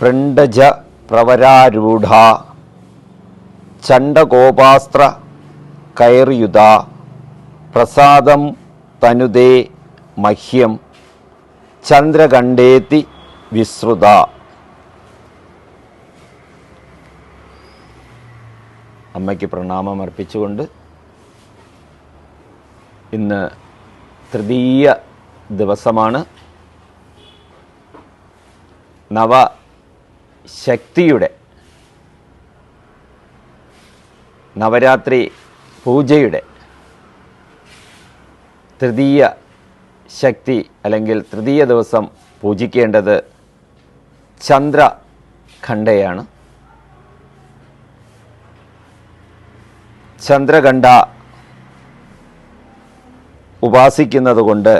പൃണ്ഡജ പ്രവരാരൂഢ ചണ്ഡകോപാസ്ത്ര കൈർയുത പ്രസാദം തനുതേ മഹ്യം ചന്ദ്രകണ്ഠേത്തി വിശ്രുത അമ്മയ്ക്ക് പ്രണാമം അർപ്പിച്ചുകൊണ്ട് ഇന്ന് തൃതീയ ദിവസമാണ്. നവശക്തിയുടെ നവരാത്രി പൂജയുടെ തൃതീയ ശക്തി അല്ലെങ്കിൽ തൃതീയ ദിവസം പൂജിക്കേണ്ടത് ചന്ദ്രഖണ്ഡയാണ് ചന്ദ്രഖണ്ഡ ഉപാസിക്കുന്നത് കൊണ്ട്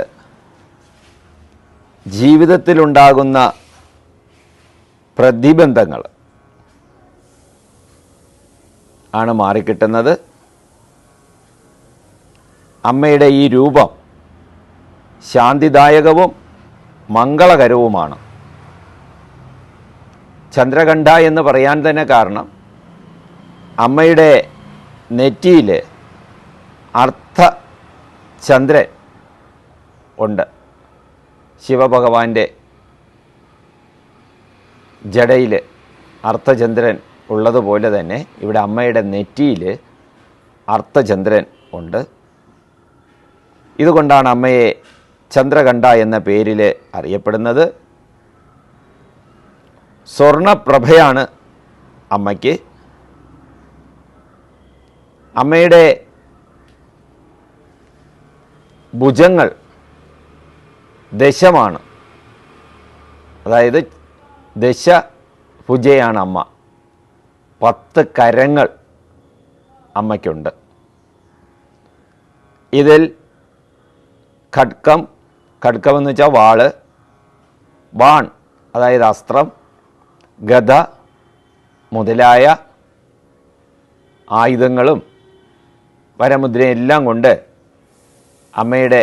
ജീവിതത്തിലുണ്ടാകുന്ന പ്രതിബന്ധങ്ങൾ ആണ് മാറിക്കിട്ടുന്നത്. അമ്മയുടെ ഈ രൂപം ശാന്തിദായകവും മംഗളകരവുമാണ്. ചന്ദ്രകണ്ഠ എന്ന് പറയാൻ തന്നെ കാരണം അമ്മയുടെ നെറ്റിയിൽ അർത്ഥ ചന്ദ്രൻ ഉണ്ട്. ശിവഭഗവാന്റെ ജടയിൽ അർത്ഥചന്ദ്രൻ ഉള്ളതുപോലെ തന്നെ ഇവിടെ അമ്മയുടെ നെറ്റിയിൽ അർത്ഥചന്ദ്രൻ ഉണ്ട്. ഇതുകൊണ്ടാണ് അമ്മയെ ചന്ദ്രകണ്ഠ എന്ന പേരിൽ അറിയപ്പെടുന്നത്. സ്വർണപ്രഭയാണ് അമ്മയ്ക്ക്. അമ്മയുടെ ഭുജങ്ങൾ ദശമാണ്. അതായത് ദശ ഭുജയാണ് അമ്മ. പത്ത് കരങ്ങൾ അമ്മയ്ക്കുണ്ട്. ഇതിൽ ഖഡ്കം എന്ന് വെച്ചാൽ വാൾ വാൺ അതായത് അസ്ത്രം ഗത മുതലായ ആയുധങ്ങളും വരമുദ്രയും എല്ലാം കൊണ്ട് അമ്മയുടെ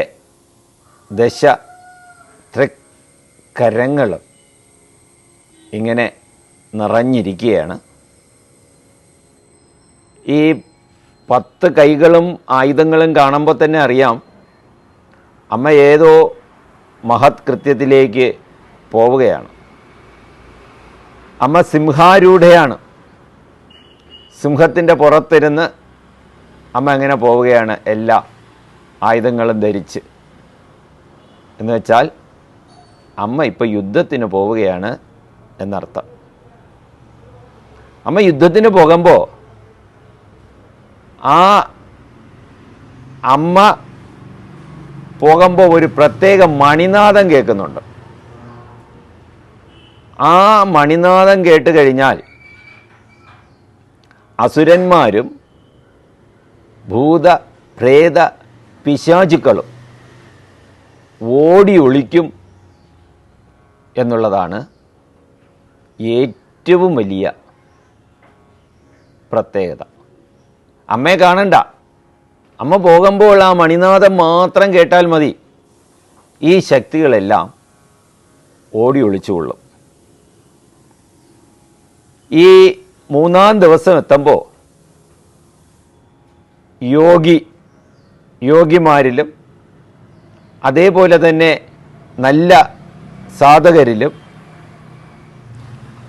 ദശ തൃക്കരങ്ങളും ഇങ്ങനെ നിറഞ്ഞിരിക്കുകയാണ്. ഈ പത്ത് കൈകളും ആയുധങ്ങളും കാണുമ്പോൾ തന്നെ അറിയാം അമ്മ ഏതോ മഹത് കൃത്യത്തിലേക്ക് പോവുകയാണ്. അമ്മ സിംഹാരൂഢയാണ്. സിംഹത്തിന്റെ പുറത്തിരുന്ന് അമ്മ അങ്ങനെ പോവുകയാണ് എല്ലാ ആയുധങ്ങളും ധരിച്ച്. എന്ന് വെച്ചാൽ അമ്മ ഇപ്പോൾ യുദ്ധത്തിന് പോവുകയാണ്. എന്നർത്ഥം. അമ്മ യുദ്ധത്തിന് പോകുമ്പോൾ ആ അമ്മ പോകുമ്പോൾ ഒരു പ്രത്യേക മണിനാദം കേൾക്കുന്നുണ്ട്. ആ മണിനാദം കേട്ട് കഴിഞ്ഞാൽ അസുരന്മാരും ഭൂത പ്രേത പിശാചുക്കളും ഓടി ഒളിക്കും എന്നുള്ളതാണ് ഏറ്റവും വലിയ പ്രത്യേകത. അമ്മയെ കാണണ്ട. അമ്മ പോകുമ്പോൾ ആ മണിനാഥം മാത്രം കേട്ടാൽ മതി. ഈ ശക്തികളെല്ലാം ഓടി ഒളിച്ചുകൊള്ളും ഈ മൂന്നാം ദിവസം എത്തുമ്പോൾ യോഗി യോഗിമാരിലും അതേപോലെ തന്നെ നല്ല സാധകരിലും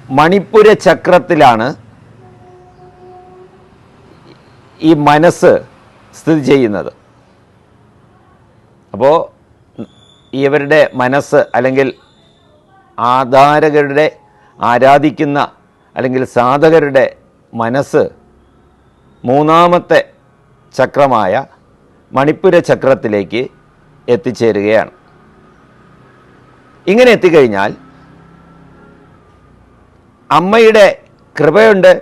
മണിപ്പുര ചക്രത്തിലാണ് ഈ മനസ്സ് സ്ഥിതി ചെയ്യുന്നത്. അപ്പോൾ ഇവരുടെ മനസ്സ് അല്ലെങ്കിൽ ആധാരകരുടെ ആരാധിക്കുന്ന അല്ലെങ്കിൽ സാധകരുടെ മനസ്സ് മൂന്നാമത്തെ ചക്രമായ മണിപ്പുര ചക്രത്തിലേക്ക് എത്തിച്ചേരുകയാണ്. ഇങ്ങനെ എത്തിക്കഴിഞ്ഞാൽ അമ്മയുടെ കൃപയുണ്ട്.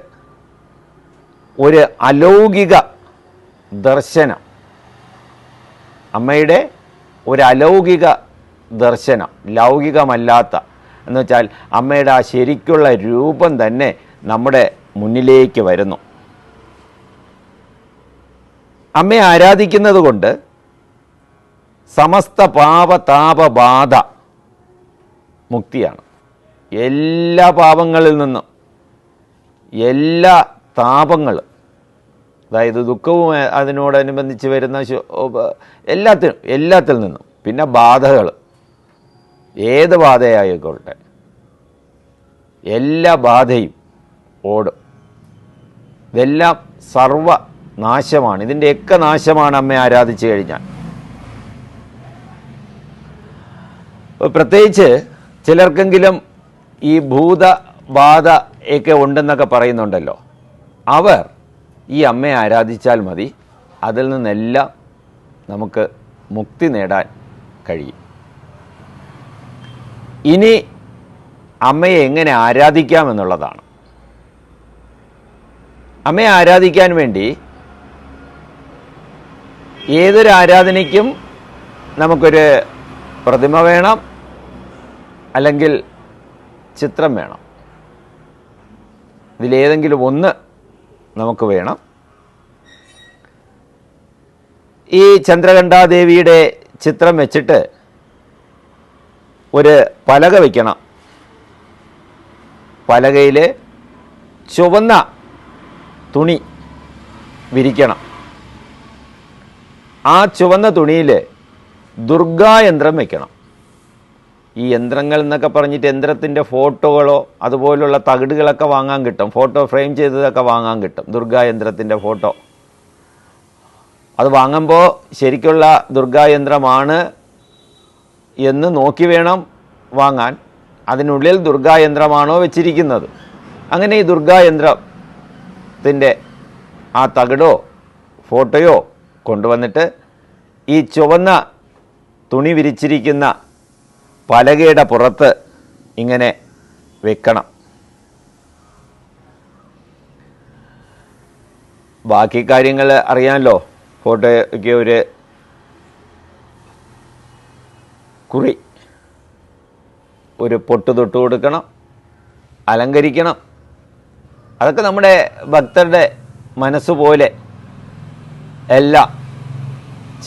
ഒരു അലൗകിക ദർശനം. അമ്മയുടെ ഒരു അലൗകിക ദർശനം. ലൗകികമല്ലാത്ത. എന്ന് വെച്ചാൽ അമ്മയുടെ ആ ശരിക്കുള്ള രൂപം തന്നെ നമ്മുടെ മുന്നിലേക്ക് വരുന്നു. അമ്മയെ ആരാധിക്കുന്നത് കൊണ്ട് സമസ്ത പാപതാപബാധ ബാധ മുക്തിയാണ്. എല്ലാ പാപങ്ങളിൽ നിന്നും എല്ലാ താപങ്ങൾ അതായത് ദുഃഖവും അതിനോടനുബന്ധിച്ച് വരുന്ന എല്ലാത്തിനും എല്ലാത്തിൽ നിന്നും പിന്നെ ബാധകൾ ഏത് ബാധയായിക്കോട്ടെ എല്ലാ ബാധയും ഓടും. ഇതെല്ലാം സർവ നാശമാണ് ഇതിന്റെയൊക്കെ നാശമാണ് അമ്മയെ ആരാധിച്ചു കഴിഞ്ഞാൽ. പ്രത്യേകിച്ച് ചിലർക്കെങ്കിലും ഈ ഭൂതബാധ ഒക്കെ ഉണ്ടെന്നൊക്കെ പറയുന്നുണ്ടല്ലോ. അവർ ഈ അമ്മയെ ആരാധിച്ചാൽ മതി. അതിൽ നിന്നെല്ലാം നമുക്ക് മുക്തി നേടാൻ കഴിയും. ഇനി അമ്മയെ എങ്ങനെ ആരാധിക്കാമെന്നുള്ളതാണ് അമ്മയെ ആരാധിക്കാൻ വേണ്ടി ഏതൊരു ആരാധനയ്ക്കും നമുക്കൊരു പ്രതിമ വേണം. അല്ലെങ്കിൽ ചിത്രം വേണം. ഇതിലേതെങ്കിലും ഒന്ന് നമുക്ക് വേണം. ഈ ചന്ദ്രകണ്ഠാദേവിയുടെ ചിത്രം വെച്ചിട്ട് ഒരു പലക വയ്ക്കണം പലകയിൽ ചുവന്ന തുണി വിരിക്കണം. ആ ചുവന്ന തുണിയിൽ ദുർഗായന്ത്രം വെക്കണം. ഈ യന്ത്രങ്ങൾ എന്നൊക്കെ പറഞ്ഞിട്ട് യന്ത്രത്തിന്റെ ഫോട്ടോകളോ അതുപോലുള്ള തകിടുകളൊക്കെ വാങ്ങാൻ കിട്ടും. ഫോട്ടോ ഫ്രെയിം ചെയ്തതൊക്കെ വാങ്ങാൻ കിട്ടും. ദുർഗായന്ത്രത്തിന്റെ ഫോട്ടോ. അത് വാങ്ങുമ്പോൾ ശരിക്കുള്ള ദുർഗായന്ത്രമാണ് എന്ന് നോക്കി വേണം വാങ്ങാൻ. അതിനുള്ളിൽ ദുർഗായന്ത്രമാണോ വെച്ചിരിക്കുന്നത്. അങ്ങനെ ഈ ദുർഗായന്ത്രത്തിന്റെ ആ തകിടോ ഫോട്ടോയോ കൊണ്ടുവന്നിട്ട് ഈ ചുവന്ന തുണി വിരിച്ചിരിക്കുന്ന പലകയുടെ പുറത്ത് ഇങ്ങനെ വെക്കണം. ബാക്കി കാര്യങ്ങൾ അറിയാമല്ലോ. ഫോട്ടോയ്ക്ക് ഒരു കുറി ഒരു പൊട്ട് തൊട്ട് കൊടുക്കണം അലങ്കരിക്കണം. അതൊക്കെ നമ്മുടെ ഭക്തരുടെ മനസ്സുപോലെ എല്ലാം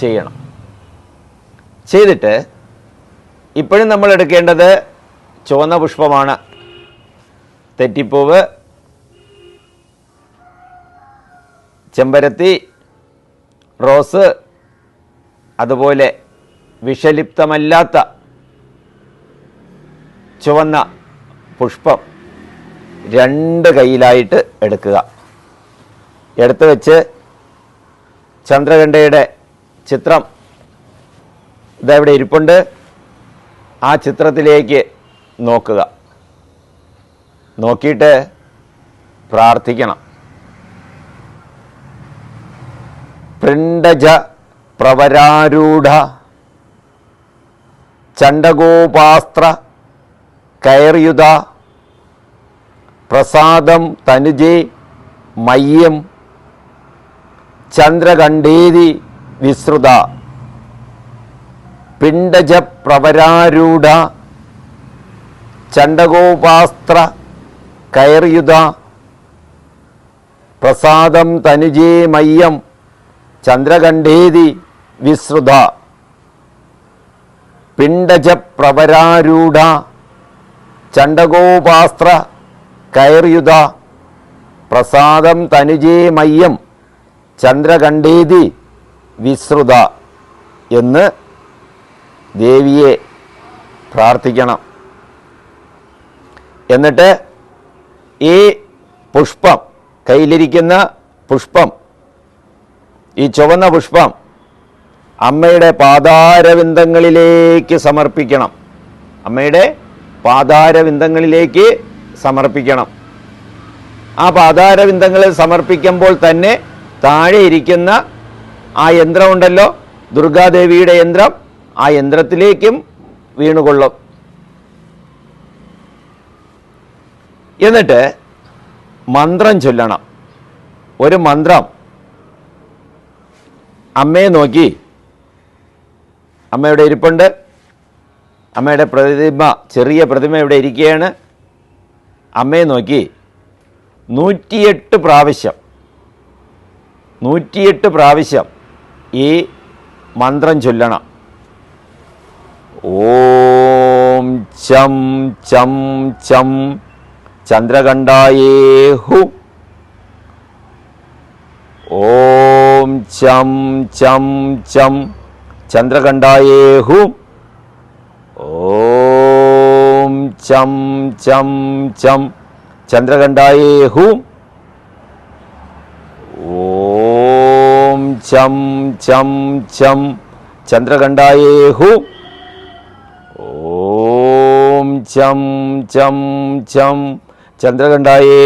ചെയ്യണം. ചെയ്തിട്ട് ഇപ്പോഴും നമ്മൾ എടുക്കേണ്ടത് ചുവന്ന പുഷ്പമാണ്. തെറ്റിപ്പൂവ് ചെമ്പരത്തി റോസ് അതുപോലെ വിഷലിപ്തമല്ലാത്ത ചുവന്ന പുഷ്പം രണ്ട് കയ്യിലായിട്ട് എടുക്കുക. എടുത്തു വെച്ച് ചന്ദ്രകണ്ഠയുടെ ചിത്രം ഇതെവിടെ ഇരിപ്പുണ്ട്. ആ ചിത്രത്തിലേക്ക് നോക്കുക. നോക്കിയിട്ട് പ്രാർത്ഥിക്കണം. പ്രിണ്ടജ പ്രവരാരൂഢ ചണ്ടഗോപാസ്ത്ര കയർയുത പ്രസാദം തനുജേ മയ്യം ചന്ദ്രകണ്ഠേതി വിസ്തൃത പിണ്ടജ പ്രവരാരൂഢ ചണ്ഡഗോപാസ്ത്ര കയറിയുത പ്രസാദം തനുജേ മയ്യം ചന്ദ്രകണ്ഠേതി വിശ്രുത പിണ്ടജ പ്രവരാരൂഢ ചണ്ഡഗോപാസ്ത്ര കയറിയുത പ്രസാദം തനുജേ മയ്യം ചന്ദ്രകണ്ഠേതി വിശ്രുത എന്ന് ദേവിയെ പ്രാർത്ഥിക്കണം. എന്നിട്ട് ഈ പുഷ്പം കയ്യിലിരിക്കുന്ന പുഷ്പം ഈ ചുവന്ന പുഷ്പം അമ്മയുടെ പാതാരവിന്ദങ്ങളിലേക്ക് സമർപ്പിക്കണം. അമ്മയുടെ പാതാരവിന്ദങ്ങളിലേക്ക് സമർപ്പിക്കണം. ആ പാതാരവിന്ദങ്ങളിൽ സമർപ്പിക്കുമ്പോൾ തന്നെ താഴെ ഇരിക്കുന്ന ആ യന്ത്രമുണ്ടല്ലോ ദുർഗാദേവിയുടെ യന്ത്രം. ആ യന്ത്രത്തിലേക്കും വീണുകൊള്ളും. എന്നിട്ട് മന്ത്രം ചൊല്ലണം. ഒരു മന്ത്രം. അമ്മയെ നോക്കി. അമ്മയുടെ ഇരിപ്പുണ്ട്. അമ്മയുടെ പ്രതിമ ചെറിയ പ്രതിമ ഇവിടെ ഇരിക്കുകയാണ്. അമ്മയെ നോക്കി. നൂറ്റിയെട്ട് പ്രാവശ്യം. നൂറ്റിയെട്ട് പ്രാവശ്യം ഈ മന്ത്രം ചൊല്ലണം. ഓം ചം ചം ചം ചന്ദ്രകണ്ഠായേഹു ഓം ചം ചം ചം ചന്ദ്രകണ്ഠായേഹു ഓം ചം ചം ചം ചന്ദ്രകണ്ഠായേഹു ഓം ചം ചം ചം ചന്ദ്രകണ്ഠായേഹു ചം ചം ചം ചന്ദ്രകണ്ഠായേ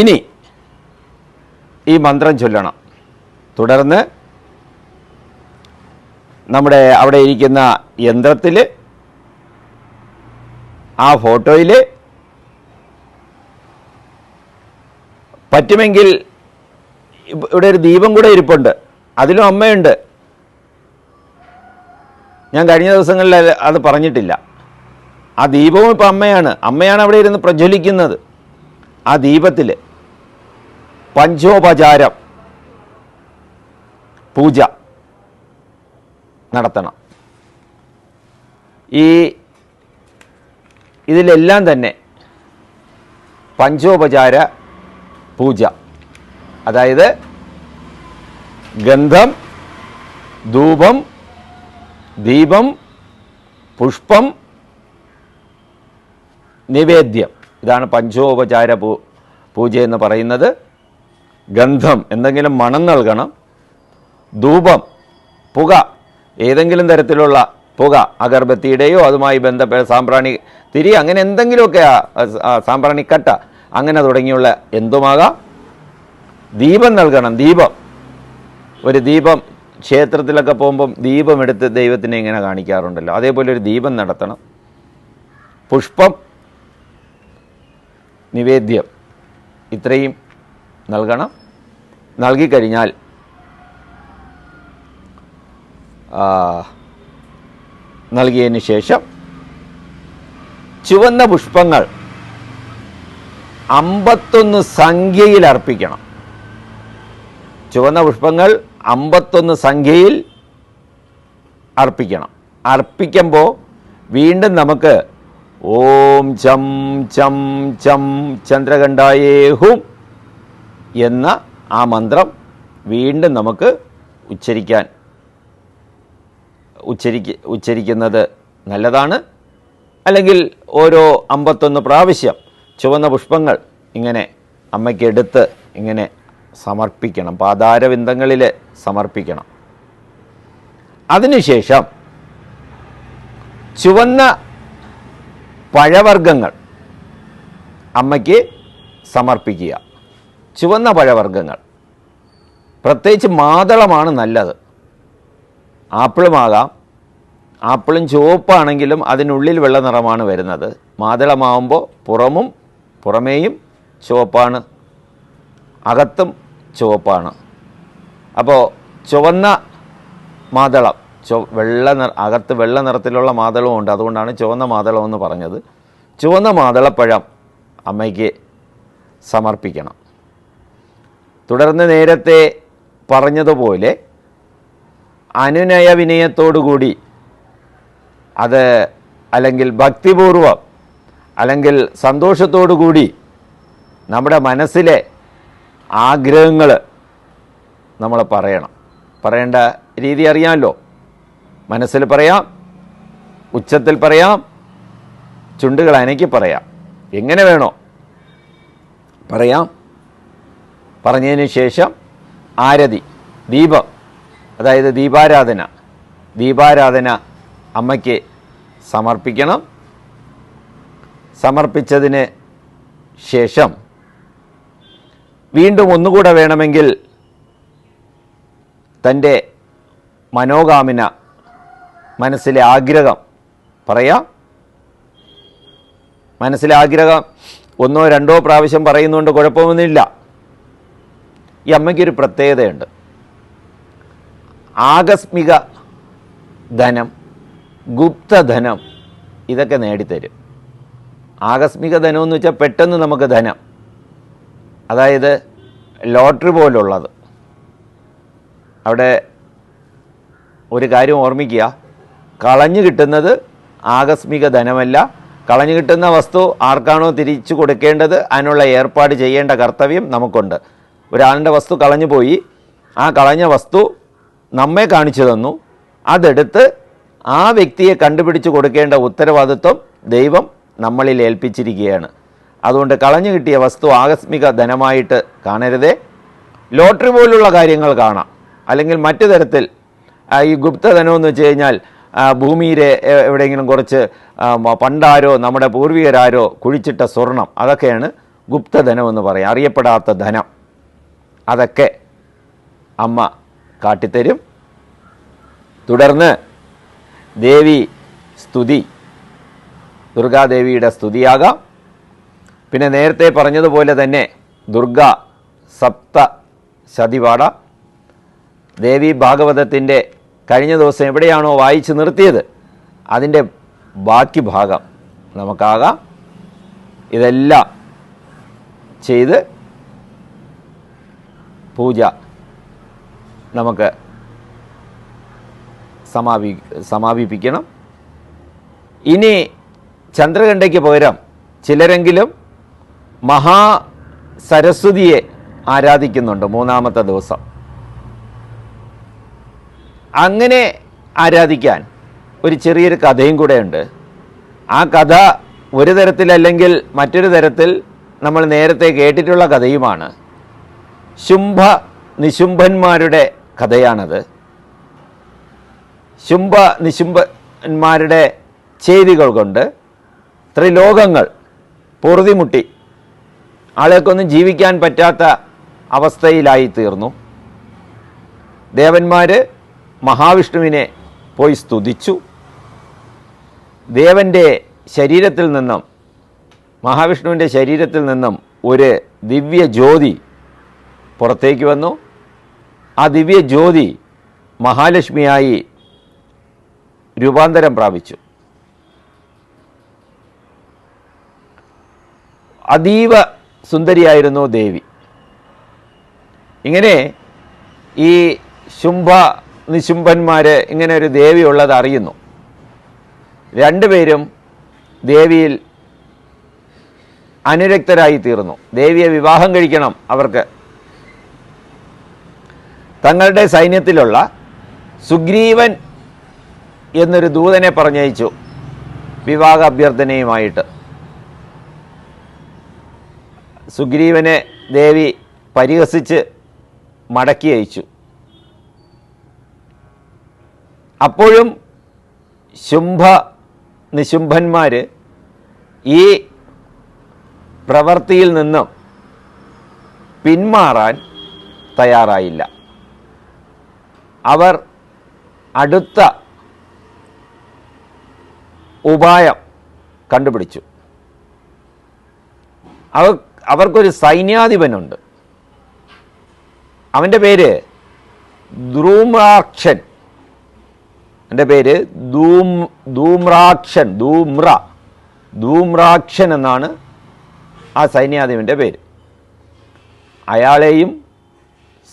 ഇനി ഈ മന്ത്രം ചൊല്ലണം. തുടർന്ന് നമ്മുടെ അവിടെ ഇരിക്കുന്ന യന്ത്രത്തിൽ ആ ഫോട്ടോയിൽ പറ്റുമെങ്കിൽ ഇവിടെ ഒരു ദീപം കൂടെ ഇരിപ്പുണ്ട്. അതിലും അമ്മയുണ്ട്. ഞാൻ കഴിഞ്ഞ ദിവസങ്ങളിൽ അത് പറഞ്ഞിട്ടില്ല. ആ ദീപവും ഇപ്പം അമ്മയാണ്. അമ്മയാണ് അവിടെ ഇരുന്ന് പ്രജ്വലിക്കുന്നത്. ആ ദീപത്തിൽ പഞ്ചോപചാരം പൂജ നടത്തണം. ഈ ഇതിലെല്ലാം തന്നെ പഞ്ചോപചാര പൂജ. അതായത് ഗന്ധം ധൂപം ദീപം പുഷ്പം നിവേദ്യം. ഇതാണ് പഞ്ചോപചാര പൂ പൂജ എന്ന് പറയുന്നത്. ഗന്ധം എന്തെങ്കിലും മണം നൽകണം. ധൂപം പുക ഏതെങ്കിലും തരത്തിലുള്ള പുക അഗർബത്തിയുടെയോ അതുമായി ബന്ധപ്പെട്ട സാമ്പ്രാണി തിരി അങ്ങനെ എന്തെങ്കിലുമൊക്കെ സാമ്പ്രാണിക്കട്ട അങ്ങനെ തുടങ്ങിയുള്ള എന്തുമാകാം? ദീപം നൽകണം. ദീപം. ഒരു ദീപം ക്ഷേത്രത്തിലൊക്കെ പോകുമ്പം ദീപമെടുത്ത് ദൈവത്തിനെ ഇങ്ങനെ കാണിക്കാറുണ്ടല്ലോ. അതേപോലെ ഒരു ദീപം നടത്തണം. പുഷ്പം നിവേദ്യം ഇത്രയും നൽകണം. നൽകിക്കഴിഞ്ഞാൽ നൽകിയതിന് ശേഷം ചുവന്ന പുഷ്പങ്ങൾ അമ്പത്തൊന്ന് സംഖ്യയിൽ അർപ്പിക്കണം. ചുവന്ന പുഷ്പങ്ങൾ അമ്പത്തൊന്ന് സംഖ്യയിൽ അർപ്പിക്കണം. അർപ്പിക്കുമ്പോൾ വീണ്ടും നമുക്ക് ഓം ചം ചം ചം ചന്ദ്രകണ്ഠായേഹും എന്ന ആ മന്ത്രം വീണ്ടും നമുക്ക് ഉച്ചരിക്കാൻ ഉച്ചരിക്ക ഉച്ചരിക്കുന്നത് നല്ലതാണ്. അല്ലെങ്കിൽ ഓരോ അമ്പത്തൊന്ന് പ്രാവശ്യം ചുവന്ന പുഷ്പങ്ങൾ ഇങ്ങനെ അമ്മയ്ക്കെടുത്ത് ഇങ്ങനെ സമർപ്പിക്കണം. പാതാരവിന്ദങ്ങളിൽ സമർപ്പിക്കണം. അതിനുശേഷം ചുവന്ന പഴവർഗങ്ങൾ അമ്മയ്ക്ക് സമർപ്പിക്കുക. ചുവന്ന പഴവർഗങ്ങൾ. പ്രത്യേകിച്ച് മാതളമാണ് നല്ലത്. ആപ്പിളുമാകാം. ആപ്പിളും ചുവപ്പാണെങ്കിലും അതിനുള്ളിൽ വെള്ള നിറമാണ് വരുന്നത്. മാതളമാവുമ്പോൾ പുറമും പുറമേയും ചുവപ്പാണ്. അകത്തും ചുവപ്പാണ്. അപ്പോൾ ചുവന്ന മാതളം ചൊ വെള്ള നിറ അകത്ത് വെള്ള നിറത്തിലുള്ള മാതളവും ഉണ്ട്. അതുകൊണ്ടാണ് ചുവന്ന മാതളം എന്ന് പറഞ്ഞത്. ചുവന്ന മാതളപ്പഴം അമ്മയ്ക്ക് സമർപ്പിക്കണം. തുടർന്ന് നേരത്തെ പറഞ്ഞതുപോലെ അനുനയ വിനയത്തോടുകൂടി അത് അല്ലെങ്കിൽ ഭക്തിപൂർവം അല്ലെങ്കിൽ സന്തോഷത്തോടു കൂടി നമ്മുടെ മനസ്സിലെ ആഗ്രഹങ്ങൾ നമ്മൾ പറയണം. പറയേണ്ട രീതി അറിയാമല്ലോ. മനസ്സിൽ പറയാം ഉച്ചത്തിൽ പറയാം ചുണ്ടുകൾ അനക്കി പറയാം. എങ്ങനെ വേണോ. പറയാം. പറഞ്ഞതിന് ശേഷം ആരതി ദീപം അതായത് ദീപാരാധന ദീപാരാധന അമ്മയ്ക്ക് സമർപ്പിക്കണം. സമർപ്പിച്ചതിന് ശേഷം വീണ്ടും ഒന്നുകൂടെ വേണമെങ്കിൽ തന്റെ മനോകാമിന മനസ്സിലെ ആഗ്രഹം പറയാം. മനസ്സിലെ ആഗ്രഹം ഒന്നോ രണ്ടോ പ്രാവശ്യം പറയുന്നതുകൊണ്ട് കുഴപ്പമൊന്നുമില്ല. ഈ അമ്മയ്ക്കൊരു പ്രത്യേകതയുണ്ട്. ആകസ്മിക ധനം ഗുപ്തധനം ഇതൊക്കെ നേടിത്തരും. ആകസ്മിക ധനം എന്ന് വെച്ചാൽ പെട്ടെന്ന് നമുക്ക് ധനം. അതായത് ലോട്ടറി പോലുള്ളത്. അവിടെ ഒരു കാര്യം ഓർമ്മിക്കുക. കളഞ്ഞു കിട്ടുന്നത് ആകസ്മിക ധനമല്ല. കളഞ്ഞു കിട്ടുന്ന വസ്തു ആർക്കാണോ തിരിച്ചു കൊടുക്കേണ്ടത്? അതിനുള്ള ഏർപ്പാട് ചെയ്യേണ്ട കർത്തവ്യം നമുക്കുണ്ട്. ഒരാളുടെ വസ്തു കളഞ്ഞു പോയി. ആ കളഞ്ഞ വസ്തു നമ്മെ കാണിച്ചു തന്നു. അതെടുത്ത് ആ വ്യക്തിയെ കണ്ടുപിടിച്ച് കൊടുക്കേണ്ട ഉത്തരവാദിത്വം ദൈവം നമ്മളിൽ ഏൽപ്പിച്ചിരിക്കുകയാണ്. അതുകൊണ്ട് കളഞ്ഞു കിട്ടിയ വസ്തു ആകസ്മിക ധനമായിട്ട് കാണരുതേ. ലോട്ടറി പോലുള്ള കാര്യങ്ങൾ കാണാം. അല്ലെങ്കിൽ മറ്റു തരത്തിൽ ഈ ഗുപ്തധനം എന്ന് വെച്ച് കഴിഞ്ഞാൽ ഭൂമിയിലെ എവിടെയെങ്കിലും കുറച്ച് പണ്ടാരോ നമ്മുടെ പൂർവികരാരോ കുഴിച്ചിട്ട സ്വർണം അതൊക്കെയാണ് ഗുപ്തധനം എന്ന് പറയും അറിയപ്പെടാത്ത ധനം. അതൊക്കെ അമ്മ കാട്ടിത്തരും. തുടർന്ന് ദേവി സ്തുതി ദുർഗാദേവിയുടെ സ്തുതിയാകാം. പിന്നെ നേരത്തെ പറഞ്ഞതുപോലെ തന്നെ ദുർഗ സപ്ത ശതിപാട ദേവി ഭാഗവതത്തിന്റെ കഴിഞ്ഞ ദിവസം എവിടെയാണോ വായിച്ച് നിർത്തിയത്. അതിന്റെ ബാക്കി ഭാഗം നമുക്കാകാം. ഇതെല്ലാം ചെയ്ത് പൂജ നമുക്ക് സമാപി സമാപിപ്പിക്കണം. ഇനി ചന്ദ്രകണ്ഠയ്ക്ക് പകരം ചിലരെങ്കിലും മഹാ സരസ്വതിയെ ആരാധിക്കുന്നുണ്ട് മൂന്നാമത്തെ ദിവസം. അങ്ങനെ ആരാധിക്കാൻ ഒരു ചെറിയൊരു കഥയും കൂടെയുണ്ട് ആ കഥ ഒരു തരത്തിലല്ലെങ്കിൽ മറ്റൊരു തരത്തിൽ നമ്മൾ നേരത്തെ കേട്ടിട്ടുള്ള കഥയുമാണ്. ശുംഭ നിശുംഭന്മാരുടെ കഥയാണത്. ശുംഭ നിശുംഭന്മാരുടെ ചെയ്തികൾ കൊണ്ട് ത്രിലോകങ്ങൾ പൊറുതിമുട്ടി. ആളെക്കൊന്നും ജീവിക്കാൻ പറ്റാത്ത അവസ്ഥയിലായി തീർന്നു ദേവന്മാർ മഹാവിഷ്ണുവിനെ പോയി സ്തുതിച്ചു. ദേവന്റെ ശരീരത്തിൽ നിന്നും മഹാവിഷ്ണുവിന്റെ ശരീരത്തിൽ നിന്നും ഒരു ദിവ്യ ജ്യോതി പുറത്തേക്ക് വന്നു. ആ ദിവ്യ ജ്യോതി മഹാലക്ഷ്മിയായി രൂപാന്തരം പ്രാപിച്ചു. അതീവ സുന്ദരിയായിരുന്നു ദേവി. ഇങ്ങനെ ഈ ശുംഭ നിശുംഭന്മാർ ഇങ്ങനെ ഒരു ദേവി ഉള്ളത് അറിയുന്നു. രണ്ടുപേരും ദേവിയിൽ അനുരക്തരായി തീർന്നു. ദേവിയെ വിവാഹം കഴിക്കണം അവർക്ക്. തങ്ങളുടെ സൈന്യത്തിലുള്ള സുഗ്രീവൻ എന്നൊരു ദൂതനെ പറഞ്ഞയച്ചു വിവാഹ അഭ്യർത്ഥനയുമായിട്ട് സുഗ്രീവനെ ദേവി പരിഹസിച്ച് മടക്കി അയച്ചു. അപ്പോഴും ശുംഭ നിശുംഭന്മാർ ഈ പ്രവൃത്തിയിൽ നിന്നും പിന്മാറാൻ തയ്യാറായില്ല. അവർ അടുത്ത ഉപായം കണ്ടുപിടിച്ചു. അവ അവർക്കൊരു സൈന്യാധിപനുണ്ട്. അവന്റെ പേര് ദ്രൂമ്രാക്ഷൻ എന്റെ പേര് ധൂം ധൂമ്രാക്ഷൻ ധൂമ്ര. ധൂമ്രാക്ഷൻ എന്നാണ് ആ സൈന്യാധിപന്റെ പേര്. അയാളെയും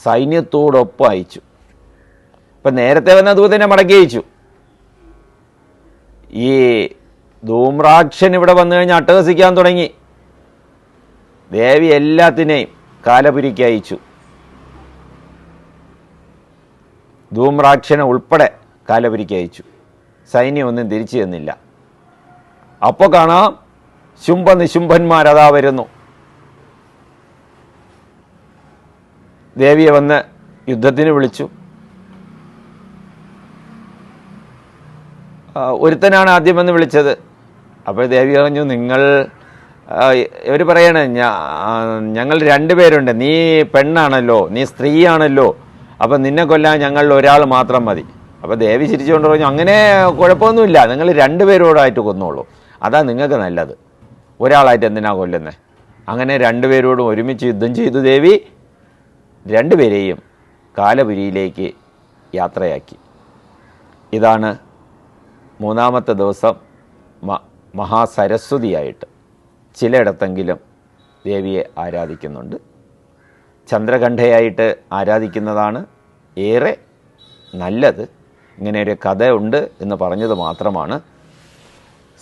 സൈന്യത്തോടൊപ്പം അയച്ചു. ഇപ്പം നേരത്തെ വന്ന ദൂതനെ മടക്കി അയച്ചു. ഈ ധൂമ്രാക്ഷൻ ഇവിടെ വന്നു കഴിഞ്ഞാൽ അട്ടഹസിക്കാൻ തുടങ്ങി. ദേവി എല്ലാത്തിനെയും കാലപുരിക്ക് അയച്ചു. ധൂമ്രാക്ഷനെ ഉൾപ്പെടെ കാലപുരിക്ക് അയച്ചു. സൈന്യമൊന്നും തിരിച്ചു ചെന്നില്ല അപ്പോൾ കാണാം ശുംഭ വരുന്നു. ദേവിയെ വന്ന് യുദ്ധത്തിന് വിളിച്ചു. ഒരുത്തനാണ് ആദ്യം വന്ന് വിളിച്ചത്. അപ്പോൾ ദേവി പറഞ്ഞു നിങ്ങൾ ഇവർ പറയണേ "ഞാ- ആ, ഞങ്ങൾ രണ്ടുപേരുണ്ട് നീ പെണ്ണാണല്ലോ നീ സ്ത്രീയാണല്ലോ. അപ്പം നിന്നെ കൊല്ലാൻ ഞങ്ങളിൽ ഒരാൾ മാത്രം മതി. അപ്പോൾ ദേവി ചിരിച്ചുകൊണ്ട് പറഞ്ഞു അങ്ങനെ കുഴപ്പമൊന്നുമില്ല. നിങ്ങൾ രണ്ടുപേരോടായിട്ട് കൊന്നോളൂ. അതാ നിങ്ങൾക്ക് നല്ലത്. ഒരാളായിട്ട് എന്തിനാ കൊല്ലുന്നത് അങ്ങനെ രണ്ടുപേരോടും ഒരുമിച്ച് യുദ്ധം ചെയ്തു ദേവി രണ്ടുപേരെയും കാലപുരിയിലേക്ക് യാത്രയാക്കി. ഇതാണ് മൂന്നാമത്തെ ദിവസം മ മഹാസരസ്വതിയായിട്ട് ചിലയിടത്തെങ്കിലും ദേവിയെ ആരാധിക്കുന്നുണ്ട്. ചന്ദ്രകണ്ഠയായിട്ട് ആരാധിക്കുന്നതാണ് ഏറെ നല്ലത്. ഇങ്ങനെ ഒരു കഥയുണ്ട് എന്ന് പറഞ്ഞത് മാത്രമാണ്.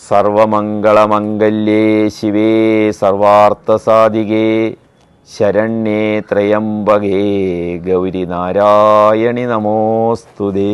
സർവമംഗളമംഗല്യേ ശിവേ സർവാർത്ഥസാധികേ ശരണ്യേ ത്രയംബകേ ഗൗരി നാരായണി നമോസ്തുതേ.